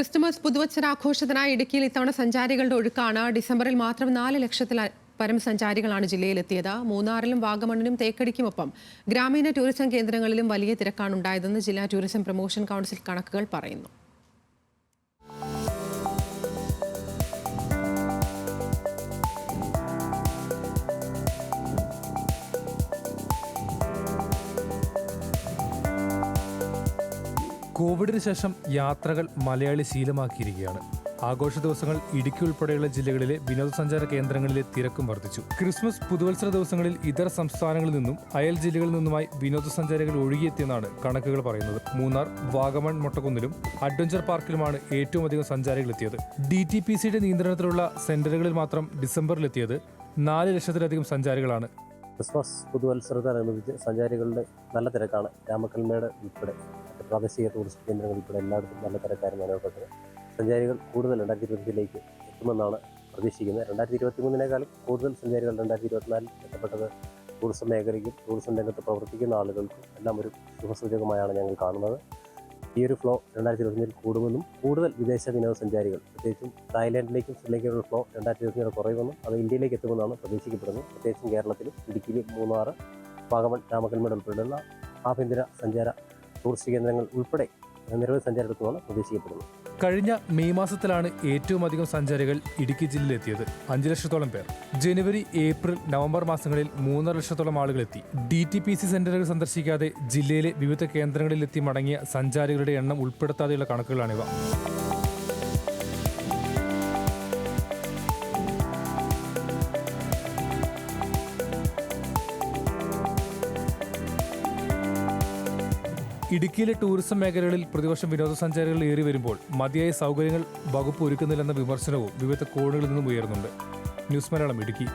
Christmas പുതുവത്സരാഘോഷത്തിനായി ഇടുക്കിയിൽ ഇത്തവണ സഞ്ചാരികളുടെ ഒഴുക്കാണ്. ഡിസംബറിൽ മാത്രം നാല് ലക്ഷത്തിൽ പരം സഞ്ചാരികളാണ് ജില്ലയിലെത്തിയത്. മൂന്നാറിലും വാഗമണ്ണിലും തേക്കടിക്കുമൊപ്പം ഗ്രാമീണ ടൂറിസം കേന്ദ്രങ്ങളിലും വലിയ തിരക്കാണ് ഉണ്ടായതെന്ന് ജില്ലാ ടൂറിസം പ്രൊമോഷൻ കൗൺസിൽ കണക്കുകൾ പറയുന്നു. കോവിഡിന് ശേഷം യാത്രകൾ മലയാളി ശീലമാക്കിയിരിക്കുകയാണ്. ആഘോഷ ദിവസങ്ങൾ ഇടുക്കി ഉൾപ്പെടെയുള്ള ജില്ലകളിലെ വിനോദസഞ്ചാര കേന്ദ്രങ്ങളിലെ തിരക്കും വർദ്ധിച്ചു. ക്രിസ്മസ് പുതുവത്സര ദിവസങ്ങളിൽ ഇതര സംസ്ഥാനങ്ങളിൽ നിന്നും അയൽ ജില്ലകളിൽ നിന്നുമായി വിനോദസഞ്ചാരികൾ ഒഴുകിയെത്തിയെന്നാണ് കണക്കുകൾ പറയുന്നത്. മൂന്നാർ വാഗമൺ മൊട്ടക്കുന്നിലും അഡ്വഞ്ചർ പാർക്കിലുമാണ് ഏറ്റവും അധികം സഞ്ചാരികൾ എത്തിയത്. ഡി ടി പി സിയുടെ നിയന്ത്രണത്തിലുള്ള സെന്ററുകളിൽ മാത്രം ഡിസംബറിലെത്തിയത് നാല് ലക്ഷത്തിലധികം സഞ്ചാരികളാണ്. ക്രിസ്മസ് പുതുവത്സരത്തോടനുബന്ധിച്ച് സഞ്ചാരികളുടെ നല്ല തിരക്കാണ് രാമക്കൽമേട് ഉൾപ്പെടെ. പ്രാദേശിക ടൂറിസ്റ്റ് കേന്ദ്രങ്ങൾ ഉൾപ്പെടെ എല്ലായിടത്തും നല്ല തരക്കാരും അനുഭവപ്പെട്ടത്. സഞ്ചാരികൾ കൂടുതൽ രണ്ടായിരത്തി ഇരുപത്തിലേക്ക് എത്തുമെന്നാണ് പ്രതീക്ഷിക്കുന്നത്. രണ്ടായിരത്തി ഇരുപത്തി മൂന്നിനേക്കാളും കൂടുതൽ സഞ്ചാരികൾ രണ്ടായിരത്തി ഇരുപത്തിനാലിൽ എത്തപ്പെട്ടത് ടൂറിസം മേഖലയ്ക്കും ടൂറിസം രംഗത്ത് പ്രവർത്തിക്കുന്ന ആളുകൾക്കും എല്ലാം ഒരു ശുഭസൂചകമായാണ് ഞങ്ങൾ കാണുന്നത്. ഈ ഒരു ഫ്ലോ രണ്ടായിരത്തി ഇരുപത്തിയഞ്ചിൽ കൂടുമെന്നും കൂടുതൽ വിദേശ വിനോദസഞ്ചാരികൾ പ്രത്യേകിച്ചും തായ്ലാൻഡിലേക്കും ശ്രീലങ്കയിലുള്ള ഫ്ലോ രണ്ടായിരത്തി ഇരുപത്തിയേഴ് കുറയുമെന്നും അത് ഇന്ത്യയിലേക്ക് എത്തുമെന്നാണ് പ്രതീക്ഷിക്കപ്പെടുന്നത്. പ്രത്യേകിച്ചും കേരളത്തിലും ഇടുക്കിയിലും മൂന്നാർ വാഗമൺ രാമക്കൽമേട് ഉൾപ്പെടെയുള്ള ആഭ്യന്തര സഞ്ചാര ടൂറിസ്റ്റ് കേന്ദ്രങ്ങൾ ഉൾപ്പെടെ നിരവധി സഞ്ചാരികൾക്കുമാണ് പ്രതീക്ഷിക്കപ്പെടുന്നത്. കഴിഞ്ഞ മെയ് മാസത്തിലാണ് ഏറ്റവും അധികം സഞ്ചാരികൾ ഇടുക്കി ജില്ലയിലെത്തിയത് അഞ്ച് ലക്ഷത്തോളം പേർ. ജനുവരി ഏപ്രിൽ നവംബർ മാസങ്ങളിൽ മൂന്നര ലക്ഷത്തോളം ആളുകൾ എത്തി. ഡി ടി പി സി സെന്ററുകൾ സന്ദർശിക്കാതെ ജില്ലയിലെ വിവിധ കേന്ദ്രങ്ങളിലെത്തി മടങ്ങിയ സഞ്ചാരികളുടെ എണ്ണം ഉൾപ്പെടുത്താതെയുള്ള കണക്കുകളാണിവ. ഇടുക്കിയിലെ ടൂറിസം മേഖലകളിൽ പ്രതിവർഷം വിനോദസഞ്ചാരികൾ ഏറി വരുമ്പോൾ മതിയായ സൗകര്യങ്ങൾ വകുപ്പ് ഒരുക്കുന്നില്ലെന്ന വിമർശനവും വിവിധ കോണുകളിൽ നിന്നും ഉയർന്നുണ്ട് ന്യൂസ് മലയാളം ഇടുക്കി.